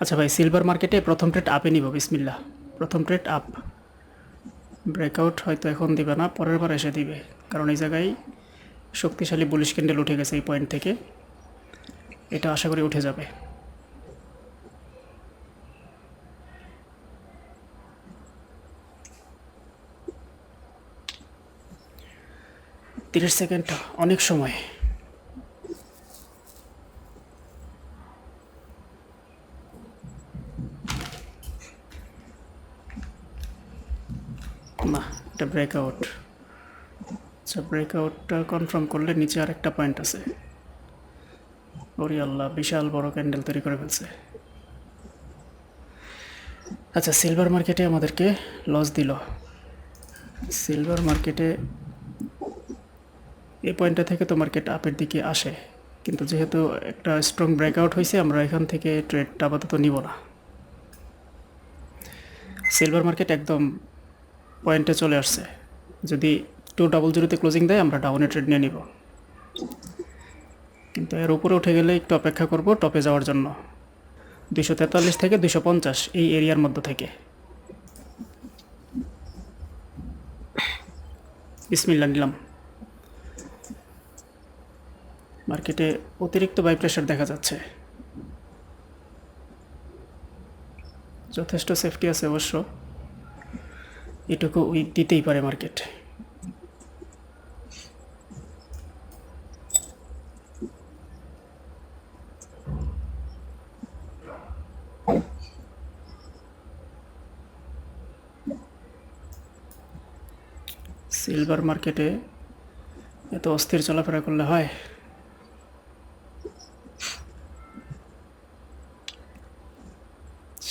আচ্ছা ভাই সিলভার মার্কেটে প্রথম ট্রেড আপে নিব বিসমিল্লা প্রথম ট্রেড আপ ব্রেকআউট হয়তো এখন দিবে না, পরের বার এসে দিবে। কারণ এই জায়গায় শক্তিশালী বুলিশ ক্যান্ডেল উঠে গেছে এই পয়েন্ট থেকে। এটা আশা করি উঠে যাবে। তিরিশ সেকেন্ড অনেক সময় না এটা ব্রেকআউট আচ্ছা ব্রেকআউটটা কনফার্ম করলে নিচে আরেকটা পয়েন্ট আছে। ওরি আল্লাহ, বিশাল বড় ক্যান্ডেল তৈরি করে ফেলছে। আচ্ছা সিলভার মার্কেটে আমাদেরকে লস দিল। সিলভার মার্কেটে এই পয়েন্টটা থেকে তো মার্কেট আপের দিকে আসে। কিন্তু যেহেতু একটা স্ট্রং ব্রেকআউট হয়েছে, আমরা এখান থেকে ট্রেডটা আপাতত নিব না। সিলভার মার্কেট একদম পয়েন্টে চলে আসছে। যদি টু ডাবল জিরোতে ক্লোজিং দেয়, আমরা ডাউনে ট্রেড নিয়ে নিব। কিন্তু এর উপরে উঠে গেলে একটু অপেক্ষা করব টপে যাওয়ার জন্য। দুশো তেতাল্লিশ থেকে দুশো পঞ্চাশ এই এরিয়ার মধ্যে থেকে। বিসমিল্লা নিলাম। মার্কেটে অতিরিক্ত বাই প্রেশার দেখা যাচ্ছে। যথেষ্ট সেফটি আছে অবশ্য। এটুকু উইক দিতেই পারে মার্কেট। সিলভার মার্কেটে এত অস্থির চলাফেরা করলে হয়?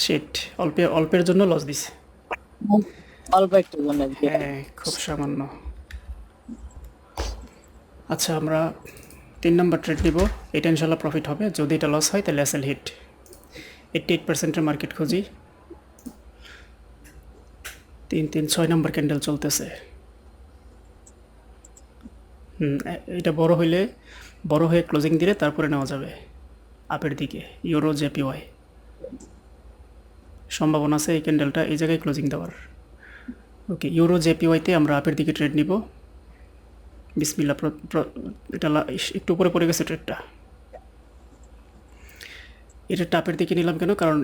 শিট অল্পে, অল্পের জন্য লস দিছে। অল্প একটু হ্যাঁ। খুব সামান্য। আচ্ছা আমরা তিন নম্বর ট্রেড নিব। এটা ইনশাল্লাহ প্রফিট হবে। যদি এটা লস হয়, তাহলে এসএল হিট এইটটি এইট পার্সেন্টের মার্কেট খুঁজি। তিন তিন, ছয় নম্বর ক্যান্ডেল চলতেছে। হুম এটা বড় হইলে, বড় হয়ে ক্লোজিং দিলে তারপরে নেওয়া যাবে। আপের দিকে ইউরো জেপিওয়াই সম্ভাবনা আছে এই ক্যান্ডেলটা এই জায়গায় ক্লোজিং দেওয়ার। ওকে ইউরো জেপিওয়াইতে আমরা আপের দিকে ট্রেড নিব। বিসমিল্লা এটা একটু উপরে পড়ে গেছে ট্রেডটা এটা টাপের দিকে নিলাম কেন? কারণ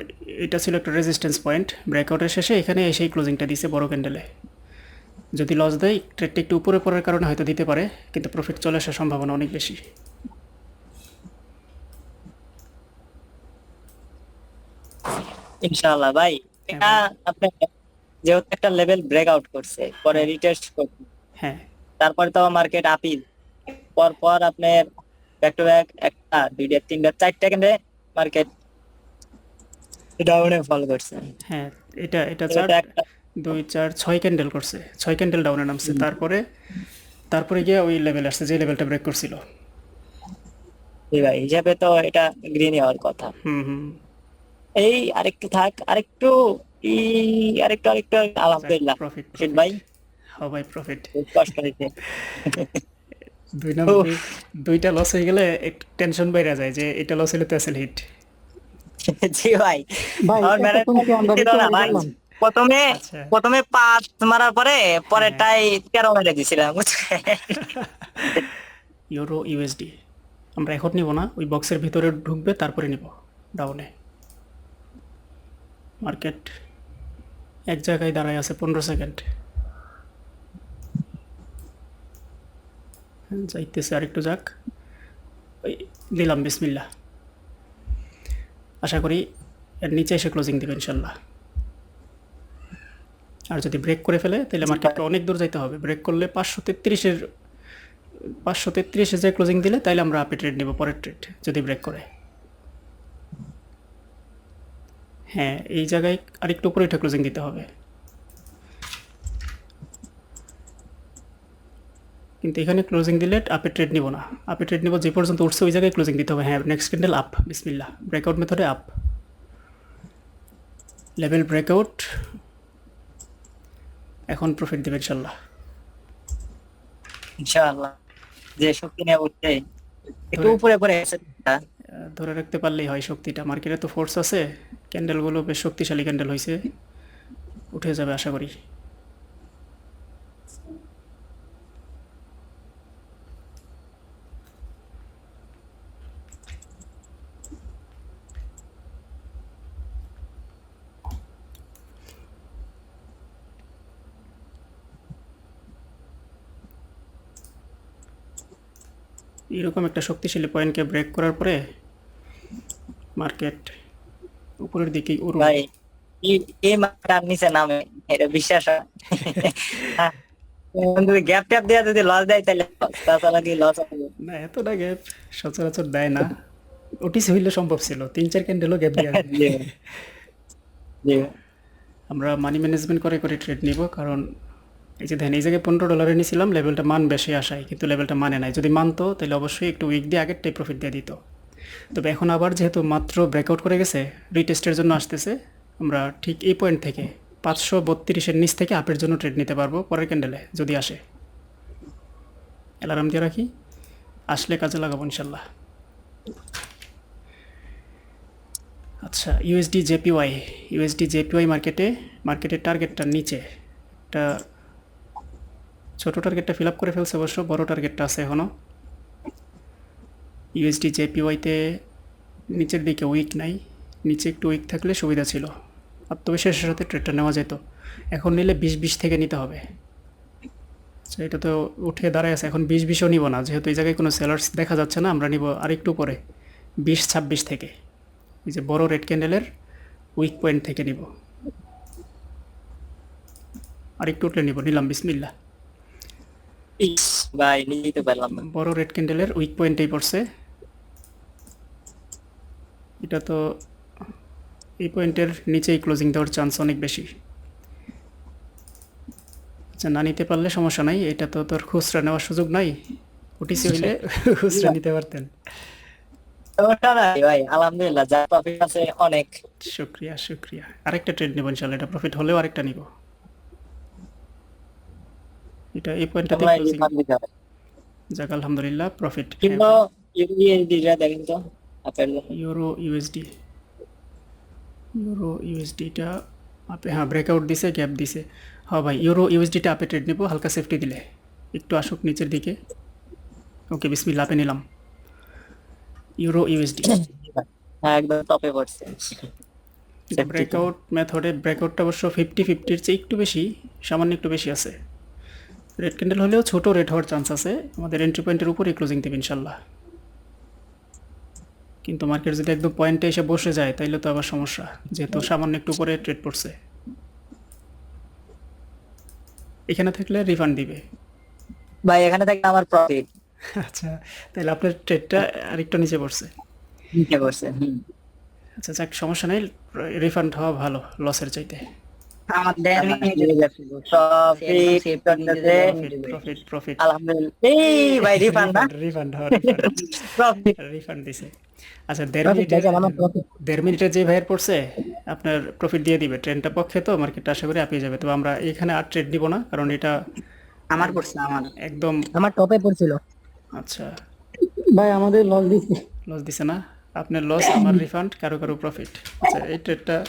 এটা ছিল একটা রেজিস্ট্যান্স পয়েন্ট ব্রেকআউটের শেষে এখানে এসেই ক্লোজিংটা দিছে বড় ক্যান্ডেলে যদি লস দেয় ট্রেডটা একটু উপরে পড়ার কারণে হয়তো দিতে পারে কিন্তু প্রফিট চলে আসার সম্ভাবনা অনেক বেশি। ইনশাআল্লাহ ভাই এটা আপনি যেহেতু একটা লেভেল ব্রেক আউট করছে পরে রিটেস্ট করছে। হ্যাঁ। তারপরে তো মার্কেট আপিল পর পর আপনার ব্যাক টু ব্যাক একটা দুইটা তিনটা চারটা কেন্দ্রে মার্কেট ডাউনে ফল করছে। হ্যাঁ এটা এটা চার দুই চার ছয় ক্যান্ডেল করছে। ছয় ক্যান্ডেল ডাউনে নামছে। তারপরে তারপরে গিয়ে ওই লেভেল আসছে যে লেভেলটা ব্রেক করছিল। ভাই হিসাবে তো এটা গ্রিনই হওয়ার কথা। হুম হুম। এই আরেকটু থাক আরেকটু ই আরেকটু আরেকটু আলহামদুলিল্লাহ। প্রফিট ভাই? হ ভাই প্রফিট কষ্ট হয়েছে। দুই নম্বর দুইটা লস হয়ে গেলে একটু টেনশন বাইরে যায় যে এটা লস হলে তো আসল হিট জি ভাই? প্রথমে আচ্ছা। প্রথমে পাঁচ মারার পরে পরেরটাই তেরো মেরে দিছিলাম। ইউরো ইউএসডি আমরা এখন নিব না ওই বক্সের ভিতরে ঢুকবে তারপরে নিব। ডাউনে মার্কেট এক জায়গায় দাঁড়ায় আছে পনেরো সেকেন্ড। যাইতেছে আরেকটু যাক। ওই দিলাম বিসমিল্লা আশা করি এর নিচে এসে ক্লোজিং দেবে ইনশাল্লাহ। আর যদি ব্রেক করে ফেলে তাহলে মার্কেটটা অনেক দূর যাইতে হবে। ব্রেক করলে পাঁচশো তেত্রিশের পাঁচশো তেত্রিশে যে ক্লোজিং দিলে তাইলে আমরা আপে ট্রেড নেব পরের ট্রেড যদি ব্রেক করে। হ্যাঁ এই জায়গায় আরেকটু উপরে উঠে ক্লোজিং দিতে হবে। কিন্তু এখানে ক্লোজিং দিলে আপে ট্রেড নিব না। আপে ট্রেড নিব যে পর্যন্ত উঠছে ওই জায়গায় ক্লোজিং দিতে হবে। হ্যাঁ নেক্সট ক্যান্ডেল আপ বিসমিল্লা ব্রেকআউট মেথডে আপ লেভেল ব্রেকআউট এখন প্রফিট দেবে ইনশাল্লাহ ইনশাআল্লাহ। যে শক্তি নিয়ে উঠছে একটু উপরে আহ, ধরে রাখতে পারলেই হয় শক্তিটা। মার্কেটে তো ফোর্স আছে। ক্যান্ডেলগুলো বেশ শক্তিশালী ক্যান্ডেল হয়েছে উঠে যাবে আশা করি। এরকম একটা শক্তিশালী পয়েন্টকে ব্রেক করার পরে মার্কেট উপরের দিকে উড়বে ভাই এই- মার্কার নিচে নামে এটা বিশ্বাস হয়। গ্যাপ ট্যাপ দেওয়া যদি লস দেয় তাহলে তাছাড়া কি লস হবে না এতটা গ্যাপ সচরাচর দেয় না ওটিসি হইলে সম্ভব ছিল তিন চার ক্যান্ডেলও গ্যাপ দিয়ে দেয়। আমরা মানি ম্যানেজমেন্ট করে করে ট্রেড নিব কারণ এই যে দেখেন এই জায়গায় পনেরো ডলারে নিয়েছিলাম লেভেলটা মান বেশি আসায়, কিন্তু লেভেলটা মানে নাই। যদি মানতো, তাহলে অবশ্যই একটু উইক দিয়ে আগেরটাই প্রফিট দিয়ে দিত। তবে এখন আবার যেহেতু মাত্র ব্রেকআউট করে গেছে রিটেস্টের জন্য আসতেছে, আমরা ঠিক এই পয়েন্ট থেকে পাঁচশো বত্রিশের নিচ থেকে আপের জন্য ট্রেড নিতে পারব, পরের ক্যান্ডেলে যদি আসে। অ্যালার্ম দিয়ে রাখি, আসলে কাজে লাগাবো ইনশাল্লাহ। আচ্ছা ইউএসডি জেপিওয়াই ইউএসডি জেপিওয়াই মার্কেটে মার্কেটের টার্গেটটার নিচে একটা ছোটো টার্গেটটা ফিল আপ করে ফেলছে অবশ্য, বড় টার্গেটটা আছে এখনও ইউএসডি জেপিওয়াইতে নিচের দিকে উইক নাই, নিচে একটু উইক থাকলে সুবিধা ছিল। আত্মবিশ্বাসের সাথে ট্রেডটা নেওয়া যেত। এখন নিলে বিশ বিশ থেকে নিতে হবে। আচ্ছা এটা তো উঠে দাঁড়ায় আছে। এখন বিশ বিশও নিব না, যেহেতু এই জায়গায় কোনো সেলার্স দেখা যাচ্ছে না, আমরা নিব আরেকটু পরে বিশ, ছাব্বিশ থেকে। এই যে বড় রেড ক্যান্ডেলের উইক পয়েন্ট থেকে নিব। আরেকটু উঠলে নিব, নিলাম বিসমিল্লা পারলাম না। বড় রেড ক্যান্ডেলের উইক পয়েন্টেই পড়ছে। এটা তো এই পয়েন্টের নিচেই ক্লোজিং দেওয়ার চান্স অনেক বেশি। আচ্ছা না নিতে পারলে সমস্যা নাই এটা তো তোর খুচরা নেওয়ার সুযোগ নাই। ওটিসি হইলে খুচরা নিতে পারতেন। ভাই আলহামদুলিল্লাহ যা প্রফিট আছে অনেক। শুক্রিয়া শুক্রিয়া। আরেকটা ট্রেড নেব এটা প্রফিট হলেও আরেকটা নিব। এটা এই পয়েন্টটাতে ক্লোজিং। যাক আলহামদুলিল্লাহ প্রফিট কিন্তু ইউএসডি টা দেখেন তো ইউরো ইউএসডি ইউরো ইউএসডিটা আপে হ্যাঁ ব্রেকআউট দিছে গ্যাপ দিছে। হ্যাঁ ভাই ইউরো ইউএসডিটা আপে ট্রেড নেব হালকা সেফটি দিলে। একটু আসুক নিচের দিকে। ওকে বিসমিল্লা আপে নিলাম। ইউরো ইউএসডি হ্যাঁ একদম টপে পড়ছে। ব্রেকআউট মেথডে ব্রেকআউটটা অবশ্য ফিফটি ফিফটির চেয়ে একটু বেশি সামান্য একটু বেশি আছে। রেড ক্যান্ডেল হলেও ছোট রেড হওয়ার চান্স আছে। আমাদের এন্ট্রি পয়েন্টের উপরেই ক্লোজিং দেবে ইনশাল্লাহ কিন্তু মার্কেট যদি একদম পয়েন্টে এসে বসে যায় তাইলে তো আবার সমস্যা। যেহেতু সামান্য একটু করে ট্রেড পড়ছে। এখানে থাকলে রিফান্ড দিবে। ভাই এখানে থেকে আমার প্রফিট আচ্ছা তাহলে আপনার ট্রেডটা আরেকটু নিচে পড়ছে। করছে হুম। আচ্ছা যাক সমস্যা নেই রিফান্ড হওয়া ভালো লসের চাইতে। দেড় মিনিট দিছে যে ভাইয়ের পড়ছে আপনার প্রফিট দিয়ে দিবে। ট্রেনটা পক্ষে তো মার্কেটটা আশা করি আপিয়ে যাবে। তবে আমরা এখানে আর ট্রেড দিব না কারণ এটা আমার পড়ছে আমার। একদম আমার টপে পড়ছিল। আচ্ছা। ভাই আমাদের লস দিচ্ছে। লস দিছে না? আপনার লস আমার রিফান্ড কারও কারও প্রফিট আচ্ছা এই ট্রেডটা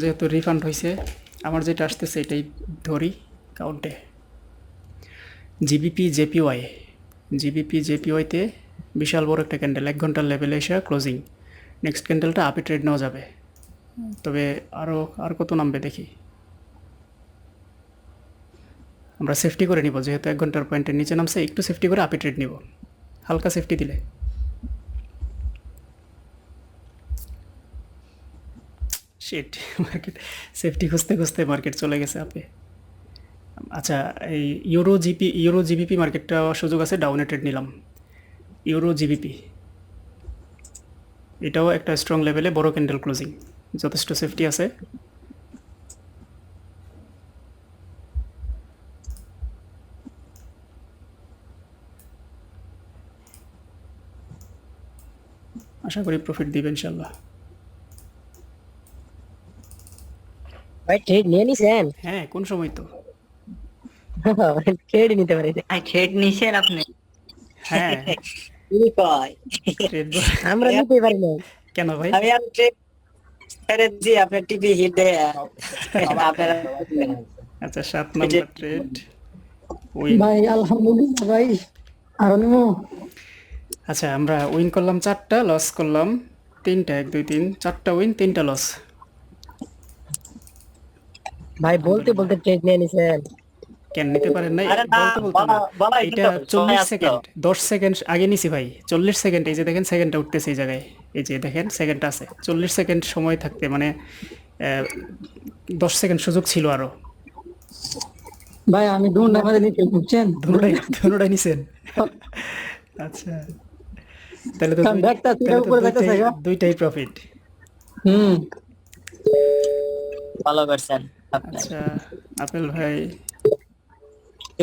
যেহেতু রিফান্ড হয়েছে আমার যেটা আসতেছে এটাই ধরি কাউন্টে জিবিপি জেপিওয়াই জিবিপি জেপিওয়াইতে বিশাল বড় একটা ক্যান্ডেল এক ঘণ্টার লেভেলে এসে ক্লোজিং নেক্সট ক্যান্ডেলটা আপে ট্রেড নেওয়া যাবে। তবে আরও আর কত নামবে দেখি। আমরা সেফটি করে নিব, যেহেতু এক ঘণ্টার পয়েন্টের নিচে নামছে, একটু সেফটি করে আপে ট্রেড নিব। হালকা সেফটি দিলে। শিট মার্কেট সেফটি খুঁজতে খুঁজতে মার্কেট চলে গেছে আপে। আচ্ছা এই ইউরো জিপি ইউরো জিবিপি মার্কেটটা সুযোগ আছে ডাউনে ট্রেড নিলাম। ইউরো জিবিপি এটাও একটা স্ট্রং লেভেলে বড় ক্যান্ডেল ক্লোজিং যথেষ্ট সেফটি আছে। আশা করি প্রফিট দিবে ইনশাল্লাহ। ভাই ট্রেড নিয়ে নিছেন? হ্যাঁ কোন সময় তো? ট্রেড নিতে পারি আই ট্রেড নিছেন আপনি? হ্যাঁ। কি কয়? ট্রেড আমরা নিতে পারি না কেন ভাই? আমি আর ট্রেড ছেড়ে দিছি আপনার টিভি হিট দেয় আপনারা আচ্ছা সাত নাম্বার ট্রেড ভাই আলহামদুলিল্লাহ ভাই আরও আচ্ছা আমরা উইন করলাম চারটা লস করলাম তিনটা এক দুই তিন চারটা উইন তিনটা লস ভাই বলতে বলতে ট্রেড নিয়ে নিছেন। কেন নিতে পারেন নাই? বলতে বলতে না। এটা কিন্তু, সময় চল্লিশ আসতো। সেকেন্ড দশ সেকেন্ড আগে নিছি ভাই চল্লিশ সেকেন্ড এই যে দেখেন সেকেন্ডটা উঠতেছে এই জায়গায়। এই যে দেখেন সেকেন্ডটা আছে। চল্লিশ সেকেন্ড সময় থাকতে মানে আহ, দশ সেকেন্ড সুযোগ ছিল আরও। ভাই আমি না করে নিতে বুঝছেন? ধনুটাই ধনুটাই নিছেন। আচ্ছা। তাহলে তো দুইটাই- দুইটাই প্রফিট হুম। ভালো করছেন। আচ্ছা আপেল ভাই।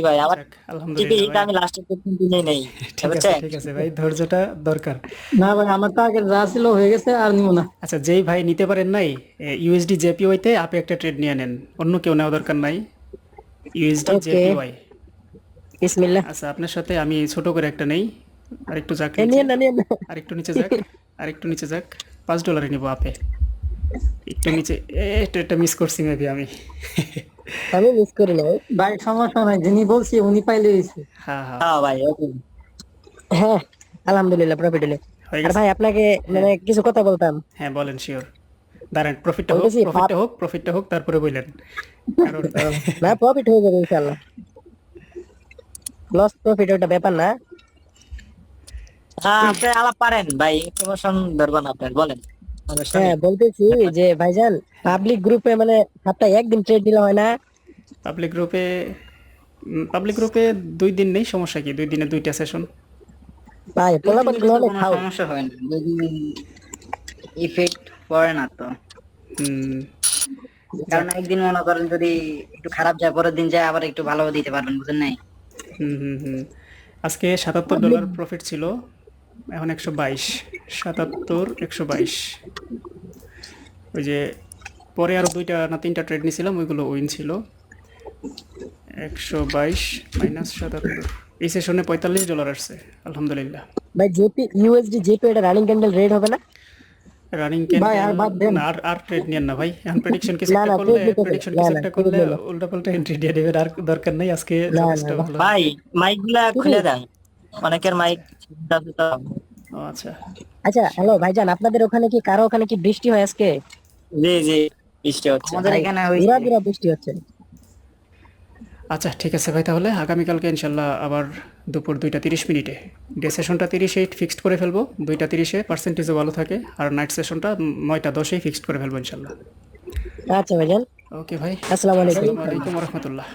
ভাই আমার আলহামদুলিল্লাহ আমি লাস্টের পর্যন্ত নিয়ে নেই ঠিক আছে বুঝছেন? ঠিক আছে ভাই ধৈর্যটা দরকার। না ভাই আমার তো আগে যা ছিল হয়ে গেছে আর নিবো না। আচ্ছা যেই ভাই নিতে পারেন নাই ইউএসডি জেপিওয়াইতে আপনি একটা ট্রেড নিয়ে নেন অন্য কেউ নেওয়া দরকার নাই ইউএসডি জেপিওয়াই বিসমিল্লাহ। আচ্ছা আপনার সাথে আমি ছোট করে একটা নেই আরেকটু যাক এ নিয়ে না নিয়ে না আরেকটু নিচে যাক আরেকটু নিচে যাক পাঁচ ডলারে নিব আপে। একটু নিচে এ ট্রেডটা মিস করছি মেবি আমি। আমি মিস করি ভাই সমস্যা নাই যিনি বলছি উনি পাইলে হয়েছে হ্যাঁ হ্যাঁ। হ্যাঁ ভাই ওকে হ্যাঁ আলহামদুলিল্লাহ প্রফিট হলে। হয়ে আর ভাই আপনাকে মানে কিছু কথা বলতাম। হ্যাঁ বলেন শিওর দাঁড়ান প্রফিটটা হোক প্রফিটটা হোক প্রফিটটা হোক তারপরে কারণ না প্রফিট হয়ে যাবে ইনশাআল্লাহ। লস প্রফিট ওটা ব্যাপার না। হ্যাঁ আপনি আলাপ পারেন ভাই ধরবেন আপনার বলেন। হ্যাঁ বলতেছি যে ভাইজান পাবলিক গ্রুপে মানে সপ্তাহে একদিন ট্রেড দিলে হয় না? পাবলিক গ্রুপে পাবলিক গ্রুপে দুই দিন নেই সমস্যা কি? দুই দিনে দুইটা সেশন ভাই পোলাপানগুলো অনেক খাও। সমস্যা হয় না। ইফেক্ট পড়ে না তো। হুম। কারণ একদিন মনে করেন যদি একটু খারাপ যায় পরের দিন যায় আবার একটু ভালো দিতে পারবেন বুঝেন নাই? হুম হুম হুম। আজকে সাতাত্তর ডলার প্রফিট ছিল। এখন একশো বাইশ সাতাত্তর একশো বাইশ। ওই যে পরে আরও দুইটা না তিনটা ট্রেড নিয়েছিলাম ওইগুলো উইন ছিল। একশো বাইশ মাইনাস সাতাত্তর। এই সেশনে পঁয়তাল্লিশ ডলার আসছে আলহামদুলিল্লাহ। ভাই জেপি ইউএসডি জেপি এটা রানিং ক্যান্ডেল রেড হবে না? রানিং ভাই, আর। আর আর ট্রেড নিয়েন না ভাই। এখন প্রেডিকশন কিছু একটা করলে। প্রেডিকশন কিছু একটা করলে উল্টা পাল্টা এন্ট্রি দিয়ে দেবেন আর দরকার নেই আজকে ভাই মাইকগুলা খুলে দেন অনেকের মাইক ও আচ্ছা। আচ্ছা হ্যালো ভাইজান আপনাদের ওখানে কি কারও ওখানে কি বৃষ্টি হয় আজকে? জি জি বৃষ্টি হচ্ছে। আমাদের এখানে ওই ঘুরা বৃষ্টি হচ্ছে। আচ্ছা ঠিক আছে ভাই তাহলে আগামীকালকে ইনশাল্লাহ আবার দুপুর দুইটা তিরিশ মিনিটে। ডে সেশনটা তিরিশে ফিক্সড করে ফেলব দুইটা তিরিশে পার্সেন্টেজও ভালো থাকে আর নাইট সেশনটা নয়টা দশেই ফিক্সড করে ফেলব ইনশাল্লাহ। আচ্ছা ভাইজান। ওকে ভাই। আসসালামু আলাইকুম। আসসালামু আলাইকুম রহমতুল্লাহ।